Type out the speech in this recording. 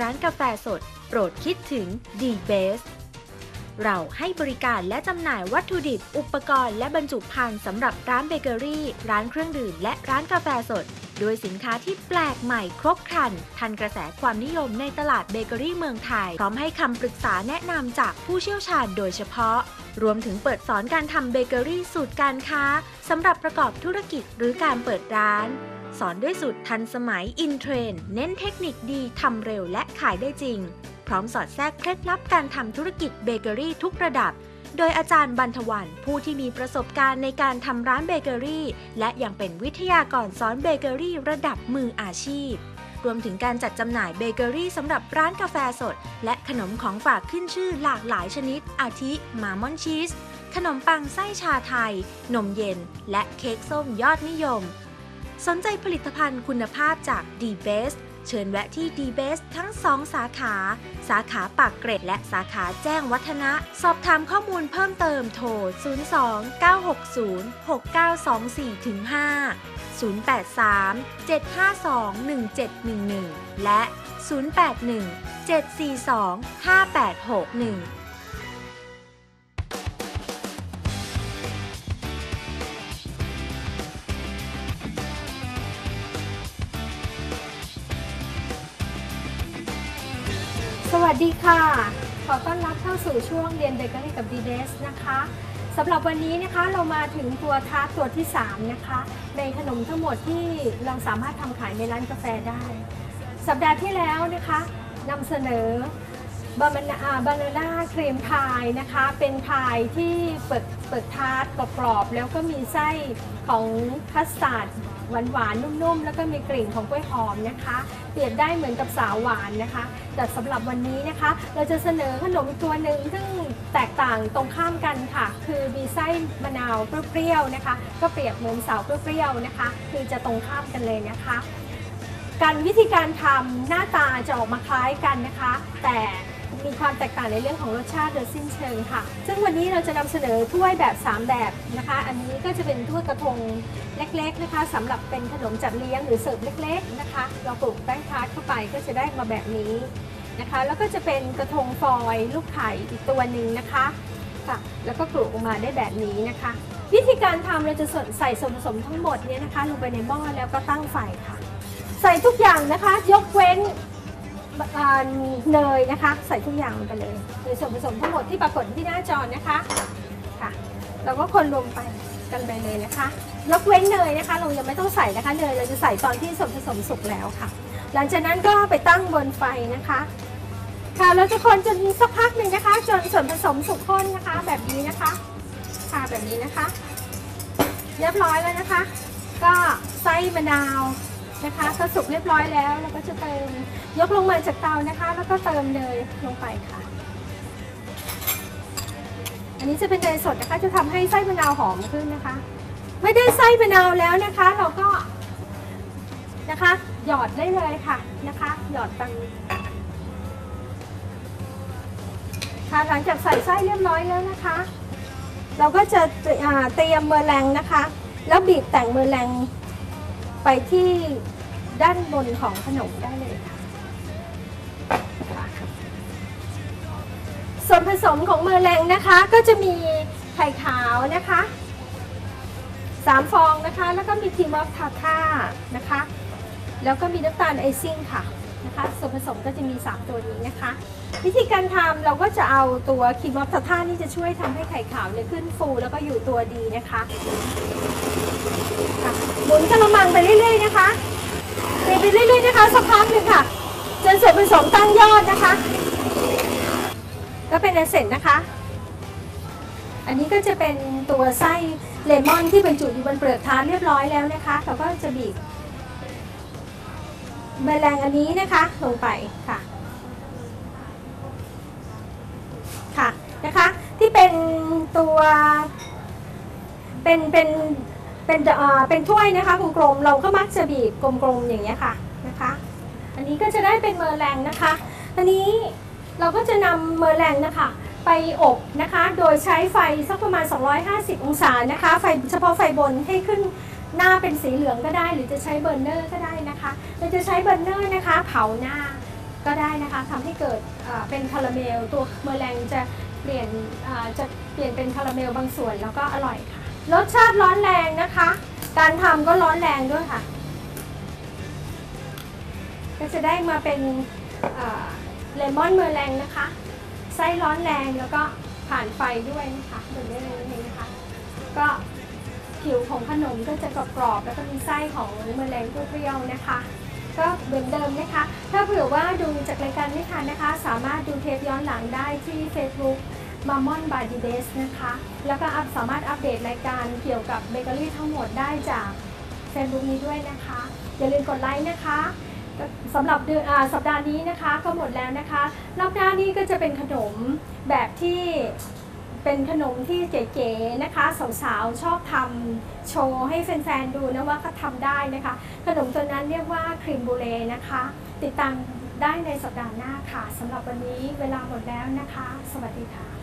ร้านกาแฟสด โปรดคิดถึง d b a s e เราให้บริการและจำหน่ายวัตถุดิบ อุปกรณ์และบรรจุภัณฑ์สำหรับร้านเบเกอรี่ ร้านเครื่องดื่ม และร้านกาแฟสด ด้วยสินค้าที่แปลกใหม่ครบครัน ทันกระแสความนิยมในตลาดเบเกอรี่เมืองไทย พร้อมให้คำปรึกษาแนะนำจากผู้เชี่ยวชาญโดยเฉพาะ รวมถึงเปิดสอนการทำเบเกอรี่สูตรการค้าสำหรับประกอบธุรกิจหรือการเปิดร้าน สอนด้วยสูตรทันสมัยอินเทรนเน้นเทคนิคดีทำเร็วและขายได้จริง พร้อมสอดแทรกเคล็ดลับการทำธุรกิจเบเกอรี่ทุกระดับ โดยอาจารย์บันทวันผู้ที่มีประสบการณ์ในการทำร้านเบเกอรี่ และยังเป็นวิทยากรสอนเบเกอรี่ระดับมืออาชีพ รวมถึงการจัดจำหน่ายเบเกอรี่สำหรับร้านกาแฟสด และขนมของฝากขึ้นชื่อหลากหลายชนิด อาทิมามอนชีส ขนมปังไส้ชาไทย นมเย็น และเค้กส้มยอดนิยม สนใจผลิตภัณฑ์คุณภาพจาก d b e s t เชิญแวะที่ดีเบสทั้งสองสาขา สาขาปากเกร็ดและสาขาแจ้งวัฒนะ สอบถามข้อมูลเพิ่มเติมโทร 029606924-5 083 752 1711 และ 081 742 5861 วัสดีค่ะ ขอต้อนรับเข้าสู่ช่วงเรียนเบเกอรี่กับดีเดสนะคะสำหรับวันนี้นะคะเรามาถึงตัวทาร์ตตัวที่ 3 นะคะ ในขนมทั้งหมดที่เราสามารถทำขายในร้านกาแฟได้ สัปดาห์ที่แล้วนะคะนำเสนอบานานาบานาน่าครีมพายนะคะ เป็นพายที่เปิดเปิดทาร์ตกรอบๆแล้วก็มีไส้ของคัสตาร์ด หวานๆนุ่มๆ แล้วก็มีกลิ่นของกล้วยหอมนะคะ เปรียบได้เหมือนกับสาวหวานนะคะ แต่สำหรับวันนี้นะคะ เราจะเสนอขนมอีกตัวหนึ่งซึ่งแตกต่างตรงข้ามกันค่ะ คือมีไส้มะนาวเปรี้ยวๆนะคะ ก็เปรียบเหมือนสาวเปรี้ยวๆนะคะ คือจะตรงข้ามกันเลยนะคะการวิธีการทำหน้าตาจะออกมาคล้ายกันนะคะ แต่ มีความแตกต่างในเรื่องของรสชาติโดยสิ้นเชิงค่ะ ซึ่งวันนี้เราจะนำเสนอถ้วยแบบ 3 แบบนะคะ อันนี้ก็จะเป็นถ้วยกระทงเล็กๆนะคะสำหรับเป็นขนมจัดเลี้ยงหรือเสิร์ฟเล็ก ๆนะคะ เราปลูกแป้งทาร์ตเข้าไปก็จะได้มาแบบนี้นะคะ แล้วก็จะเป็นกระทงฟอยล์ลูกไข่อีกตัวหนึ่งนะคะค่ะแล้วก็ปลูกออกมาได้แบบนี้นะคะ วิธีการทำเราจะใส่ส่วนผสมทั้งหมดเนี้นะคะ ลงไปในหม้อแล้วก็ตั้งไฟค่ะ ใส่ทุกอย่างนะคะ ยกเว้น เนยนะคะ ใส่ทุกอย่างลงไปเลยโดยส่วนผสมทั้งหมดที่ปรากฏที่หน้าจอนะคะค่ะเราก็คนรวมไปกันไปเลยนะคะยกเว้นเนยนะคะ เรายังไม่ต้องใส่นะคะเนยเราจะใส่ตอนที่ส่วนผสมสุกแล้วค่ะ หลังจากนั้นก็ไปตั้งบนไฟนะคะค่ะเราจะคนจนสักพักหนึ่งนะคะ จนส่วนผสมสุกข้นนะคะ แบบนี้นะคะค่ะแบบนี้นะคะ เรียบร้อยแล้วนะคะ ก็ไส้มะนาว นะคะก็สุกเรียบร้อยแล้วเราก็จะเติมยกลงมาจากเตานะคะ แล้วก็เติมเนยลงไปค่ะ อันนี้จะเป็นเนยสดนะคะ จะทำให้ไส้มะนาวหอมขึ้นนะคะ ไม่ได้ไส้มะนาวแล้วนะคะ เราก็นะคะ หยอดได้เลยค่ะนะคะ หยอดตังค่ะหลังจากใส่ไส้เรียบร้อยแล้วนะคะ เราก็จะเตรียมเมอร์แรงนะคะ แล้วบีบแต่งเมอร์แรง ไปที่ด้านบนของขนมได้เลยค่ะส่วนผสมของเมอร์แรงนะคะก็จะมีไข่ขาวนะคะสามฟองนะคะ แล้วก็มีทีมอฟทาท่านะคะ แล้วก็มีน้ำตาลไอซิ่งค่ะ นะคะส่วนผสมก็จะมี 3 ตัวนี้นะคะ วิธีการทำเราก็จะเอาตัวคีมอฟทาท่านี่จะช่วยทำให้ไข่ขาวเนี่ยขึ้นฟูแล้วก็อยู่ตัวดีนะคะค่ะหมุนกระมังไปเรื่อยๆนะคะเทไปเรื่อยๆนะคะสักพักหนึ่งค่ะ จนส่วนผสมตั้งยอดนะคะ ก็เป็นอันเสร็จนะคะ อันนี้ก็จะเป็นตัวไส้เลมอนที่บรรจุอยู่บนเปลือกทานเรียบร้อยแล้วนะคะเราก็จะบีบ แมลงอันนี้นะคะลงไปค่ะค่ะนะคะที่เป็นตัวเป็นเป็นเป็นเป็นถ้วยนะคะกลมๆเราก็มักจะบีบกลมๆอย่างเงี้ยค่ะนะคะ อันนี้ก็จะได้เป็นเมอร์แรงนะคะ อันนี้เราก็จะนำเมอร์แรงนะคะไปอบนะคะ โดยใช้ไฟสักประมาณ 250 องศานะคะ ไฟเฉพาะไฟบนให้ขึ้น หน้าเป็นสีเหลืองก็ได้ หรือจะใช้เบอร์เนอร์ก็ได้นะคะเราจะใช้เบอร์เนอร์นะคะ เผาหน้าก็ได้นะคะทำให้เกิดเป็นคาราเมล ตัวเมอร์แรงจะเปลี่ยนจะเปลี่ยนเป็นคาราเมลบางส่วนแล้วก็อร่อยค่ะ รสชาติร้อนแรงนะคะ การทำก็ร้อนแรงด้วยค่ะ ก็จะได้มาเป็นเลมอนเมอร์แรงนะคะไส้ร้อนแรงแล้วก็ผ่านไฟด้วยนะคะแบบนี้เลยนะคะ ก็ ผิวของขนมก็จะกรอบๆแล้วก็มีไส้ของเมอร์แรงเปรี้ยวนะคะ ก็เหมือนเดิมนะคะ ถ้าเผื่อว่าดูจากรายการไม่ทันนะคะ สามารถดูเทปย้อนหลังได้ที่ Facebook m a m o n by d d e s นะคะ แล้วก็สามารถอัปเดตรายการเกี่ยวกับเบเกอรี่ทั้งหมดได้จาก Facebook นี้ด้วยนะคะ อย่าลืมกดไลค์นะคะสำหรับเดือนสัปดาห์นี้นะคะก็หมดแล้วนะคะรอบหน้านี้ก็จะเป็นขนมแบบที่ เป็นขนมที่เก๋ๆนะคะ สาวๆ ชอบทำโชว์ให้แฟนๆ ดูนะว่าเขาทำได้นะคะ ขนมตัวนั้นเรียกว่าครีมบูเล่นะคะ ติดตามได้ในสัปดาห์หน้าค่ะสำหรับวันนี้เวลาหมดแล้วนะคะ สวัสดีค่ะ